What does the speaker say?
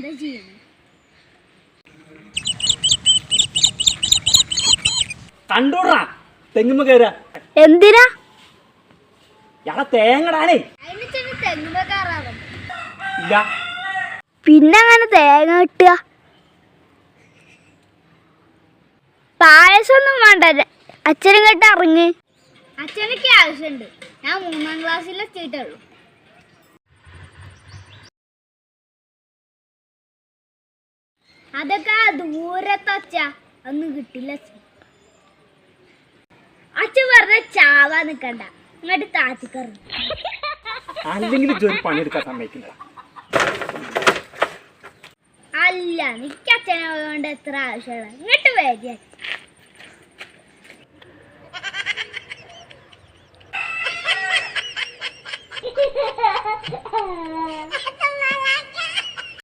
എന്താ ചെയ്യണേ? കണ്ടോടാ തെങ്ങുമ്പോ കയറാ എന്തിനാ? ഇയാളെ തേങ്ങടാനേ. ഇല്ല. പിന്നെ അങ്ങനെ തേങ്ങ കിട്ടുക? പായസമൊന്നും വേണ്ട. അച്ഛനും കേട്ട് ഇറങ്ങ്. അച്ഛനൊക്കെ ആവശ്യമുണ്ട്. ഞാൻ മൂന്നാം ക്ലാസ്സിൽ അതൊക്കെ ദൂരത്തച്ച ഒന്നും കിട്ടില്ല അച്ഛൻ പറഞ്ഞ ചാവാ നിക്കണ്ട ഇങ്ങോട്ട് താത്തിക്കറി അല്ല നിക്ക് അച്ഛനോണ്ട് കൊണ്ട് എത്ര ആവശ്യമുള്ള. ഇങ്ങോട്ട് വേദി Ha ha ha!